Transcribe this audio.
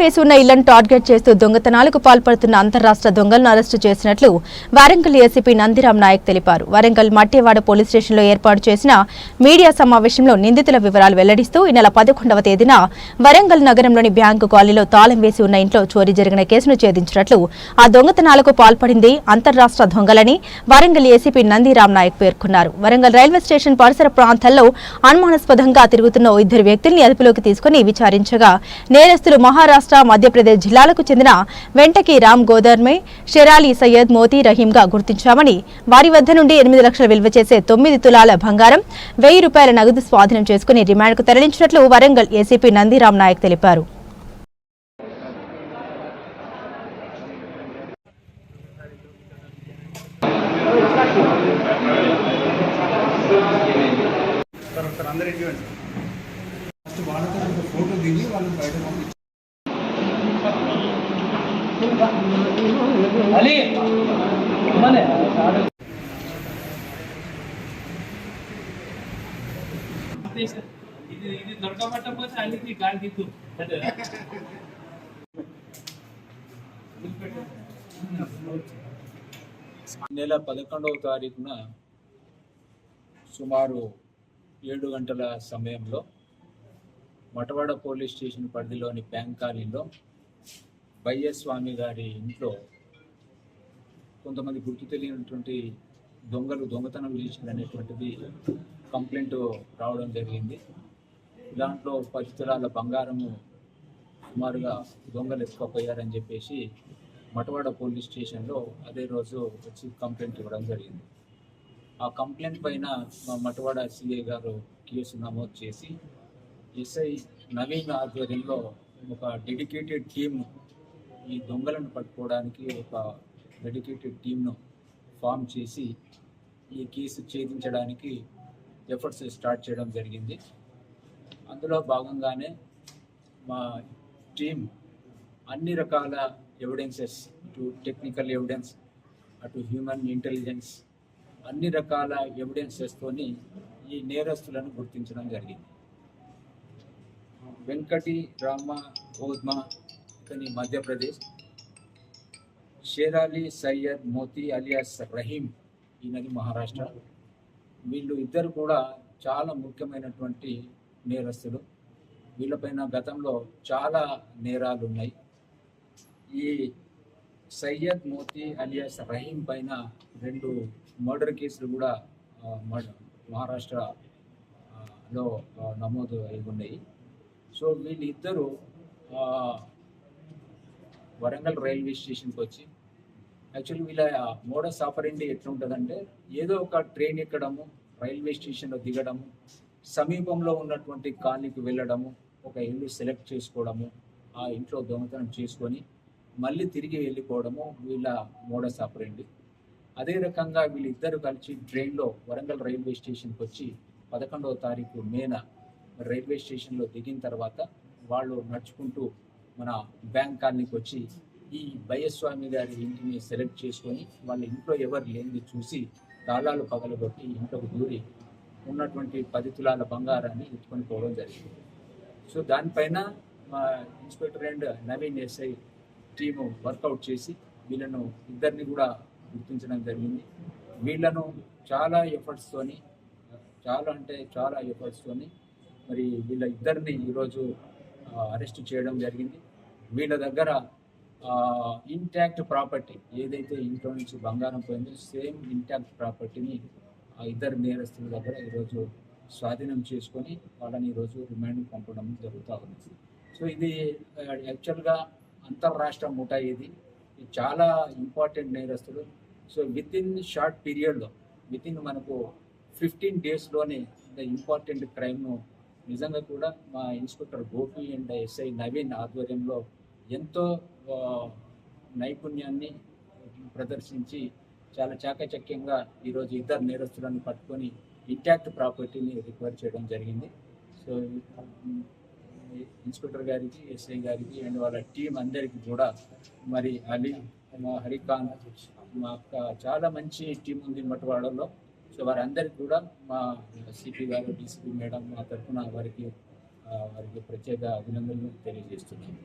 వేసి ఉన్న ఇళ్ళను టార్గెట్ చేస్తూ దొంగతనాలకు పాల్పడుతున్న అంతరాష్ట్ర దొంగలను అరెస్టు చేసినట్లు వరంగల్ ఏసీపీ నందిరామ్ నాయక్ తెలిపారు. వరంగల్ మట్టివాడ పోలీస్ స్టేషన్లో ఏర్పాటు చేసిన మీడియా సమావేశంలో నిందితుల వివరాలు వెల్లడిస్తూ ఈ నెల పదకొండవ తేదీన వరంగల్ నగరంలోని బ్యాంకు కాలనీలో తాళం వేసి ఉన్న ఇంట్లో చోరీ జరిగిన కేసును ఛేదించినట్లు ఆ దొంగతనాలకు పాల్పడింది అంతరాష్ట్ర దొంగలని వరంగల్ ఏసీపీ నందిరామ్ నాయక్ పేర్కొన్నారు. వరంగల్ రైల్వే స్టేషన్ పరిసర ప్రాంతాల్లో అనుమానాస్పదంగా తిరుగుతున్న ఇద్దరు వ్యక్తుల్ని అదుపులోకి తీసుకుని విచారించగా నేరస్తులు మహారాష్ట్ర మధ్యప్రదేశ్ జిల్లాలకు చెందిన వెంటకి రామ్ గోదర్మే షెరాలి సయ్యద్ మోతీ రహీంగా గుర్తించామని వారి వద్ద నుండి ఎనిమిది లక్షలు విలువ చేసే తొమ్మిది తులాల బంగారం వెయ్యి రూపాయల నగదు స్వాధీనం చేసుకుని రిమాండ్కు తరలించినట్లు వరంగల్ ఏసీపీ నందిరామ్ నాయక్ తెలిపారు. అందరూ ఫోటో దిగి వాళ్ళని బయట అలీ మనే ఇది ఇది దొరకబట్టకపోతే అల్లికి గాలి దిక్కు నెల పదకొండవ తారీఖున సుమారు ఏడు గంటల సమయంలో మటవాడ పోలీస్ స్టేషన్ పరిధిలోని బ్యాంక్ కాలనీలో స్వామి గారి ఇంట్లో కొంతమంది గుర్తు తెలియనటువంటి దొంగలు దొంగతనం చేసిందనేటువంటిది కంప్లైంట్ రావడం జరిగింది. దాంట్లో పది బంగారము సుమారుగా దొంగలు ఎత్తుకపోయారని చెప్పేసి మటవాడ పోలీస్ స్టేషన్లో అదే రోజు వచ్చి కంప్లైంట్ ఇవ్వడం జరిగింది. ఆ కంప్లైంట్ పైన మా మటవాడ సిఐ గారు కేసు నమోదు చేసి ఎస్ఐ నవీన్ ఆధ్వర్యంలో ఒక డెడికేటెడ్ టీమ్ ఈ దొంగలను పట్టుకోవడానికి ఒక డెడికేటెడ్ టీంను ఫామ్ చేసి ఈ కేసు ఛేదించడానికి ఎఫర్ట్స్ స్టార్ట్ చేయడం జరిగింది. అందులో భాగంగానే మా టీం అన్ని రకాల ఎవిడెన్సెస్ ఇటు టెక్నికల్ ఎవిడెన్స్ అటు హ్యూమన్ ఇంటెలిజెన్స్ అన్ని రకాల ఎవిడెన్సెస్తోని ఈ నేరస్తులను గుర్తించడం జరిగింది. వెంకటి రామ గోధుమ కానీ మధ్యప్రదేశ్. షేరాలి సయ్యద్ మోతీ అలియాస్ రహీం ఈయనది మహారాష్ట్ర. వీళ్ళు ఇద్దరు కూడా చాలా ముఖ్యమైనటువంటి నేరస్తులు. వీళ్ళపైన గతంలో చాలా నేరాలు ఉన్నాయి ఈ సయ్యద్ మోతీ అలియాస్ రహీం పైన రెండు మర్డర్ కేసులు కూడా మహారాష్ట్రలో నమోదు అయి ఉన్నాయి. సో వీళ్ళిద్దరూ వరంగల్ రైల్వే స్టేషన్కి వచ్చి యాక్చువల్లీ వీళ్ళ మోడస్ ఆపరెండి ఎట్లుంటుందంటే ఏదో ఒక ట్రైన్ ఎక్కడము రైల్వే స్టేషన్లో దిగడము సమీపంలో ఉన్నటువంటి కాలనీకి వెళ్ళడము ఒక ఇల్లు సెలెక్ట్ చేసుకోవడము ఆ ఇంట్లో దొంగతనం చేసుకొని మళ్ళీ తిరిగి వెళ్ళిపోవడము వీళ్ళ మోడస్ ఆపరెండి అదే రకంగా వీళ్ళిద్దరు కలిసి ట్రైన్లో వరంగల్ రైల్వే స్టేషన్కి వచ్చి పదకొండవ తారీఖు మేన రైల్వే స్టేషన్లో దిగిన తర్వాత వాళ్ళు నడుచుకుంటూ మన బ్యాంక్ కాలనీకి వచ్చి ఈ భయస్వామి గారి ఇంటిని సెలెక్ట్ చేసుకొని వాళ్ళ ఇంట్లో ఎవరు లేనిది చూసి తాళాలు పగలగొట్టి ఇంట్లోకి దూరి ఉన్నటువంటి పది తులాల బంగారాన్ని ఎత్తుకొని పోవడం జరిగింది. సో దానిపైన మా inspector and Naveen SI team workout చేసి వీళ్ళను ఇద్దరిని కూడా గుర్తించడం జరిగింది. వీళ్ళను చాలా ఎఫర్ట్స్తోని చాలా అంటే చాలా ఎఫర్ట్స్తోని మరి వీళ్ళ ఇద్దరిని ఈరోజు అరెస్ట్ చేయడం జరిగింది. వీళ్ళ దగ్గర ఇంటాక్ట్ ప్రాపర్టీ ఏదైతే ఇంట్లో నుంచి బంగారం పోయిందో సేమ్ ఇంటాక్ట్ ప్రాపర్టీని ఆ ఇద్దరు నేరస్తుల దగ్గర ఈరోజు స్వాధీనం చేసుకొని వాళ్ళని ఈరోజు రిమాండ్ పంపడం జరుగుతూ ఉంది. సో ఇది యాక్చువల్గా అంతర్రాష్ట్ర ముఠా ఇది. ఇది చాలా ఇంపార్టెంట్ నేరస్తులు. సో విత్ ఇన్ షార్ట్ పీరియడ్లో విత్ ఇన్ మనకు ఫిఫ్టీన్ డేస్లోనే ఇంపార్టెంట్ క్రైమ్ను నిజంగా కూడా మా inspector Gopi and SI Naveen ఆధ్వర్యంలో ఎంతో నైపుణ్యాన్ని ప్రదర్శించి చాలా చాకచక్యంగా ఈరోజు ఇద్దరు నేరస్తులను పట్టుకొని ఇంటాక్ట్ ప్రాపర్టీని రికవర్ చేయడం జరిగింది. సో ఇన్స్పెక్టర్ గారికి ఎస్ఐ గారికి అండ్ వాళ్ళ టీం అందరికీ కూడా మరి అలీ మా హరికాంత్ మా చాలా మంచి టీం ఉంది మట్టువాడలో సో వారందరికీ కూడా మా సిపి గారు డీసీపీ మేడం మా తరఫున వారికి వారికి ప్రత్యేక అభినందనలు తెలియజేస్తున్నాను.